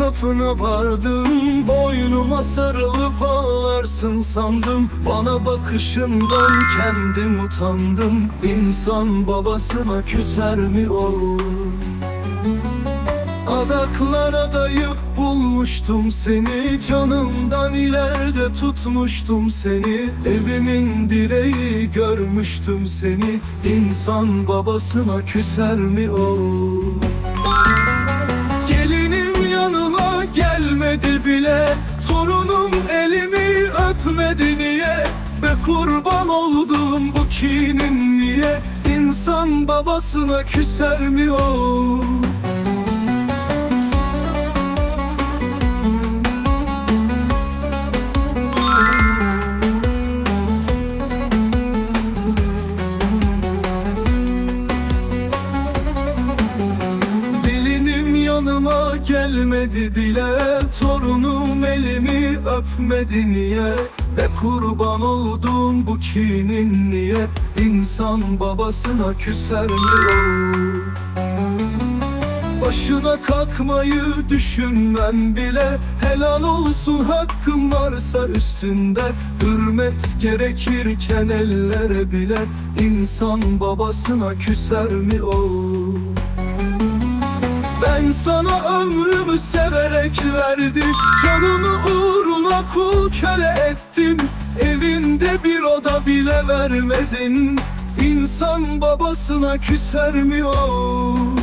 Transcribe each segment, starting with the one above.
kapına vardım. Boynuma sarılıp ağlarsın sandım. Bana bakışından kendim utandım. İnsan babasına küser mi olur? Adaklara dayıp bulmuştum seni. Canımdan ileride tutmuştum seni. Evimin direği görmüştüm seni. İnsan babasına küser mi olur? Elimi öpmedi niye? Ve kurban oldum bu kinin niye? İnsan babasına küser mi? Gelinim yanıma gelmedi bile Torunum elimi öpmedi niye Ve kurban oldum bu kinin niye İnsan babasına küser mi? Başına kalkmayı düşünmem bile Helal olsun hakkım varsa üstünde Hürmet gerekirken ellere bile İnsan babasına küser mi olur? Ben sana ömrümü severek verdim Canımı uğruna kul köle ettim Evinde bir oda bile vermedin. İnsan babasına küser mi o?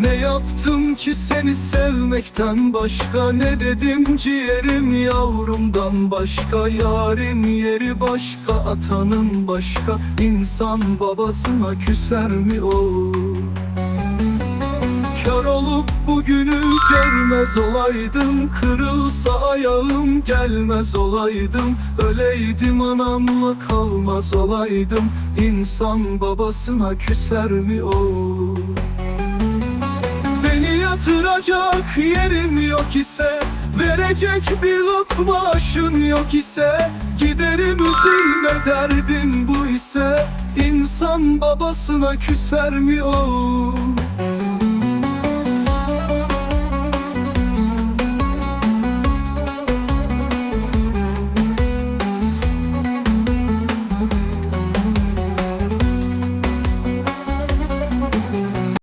Ne yaptım ki seni sevmekten başka? Ne dedim ciğerim yavrumdan başka? Yarim yeri başka atanın başka. İnsan babasına küser mi olur? Kör olup bugünü görmez olaydım. Kırılsa ayağım gelmez olaydım. Öleydim anamla kalmaz olaydım. İnsan babasına küser mi olur? Yatıracak yerin yok ise Verecek bir lokma aşın yok ise Giderim üzülme derdin bu ise İnsan babasına küser mi o?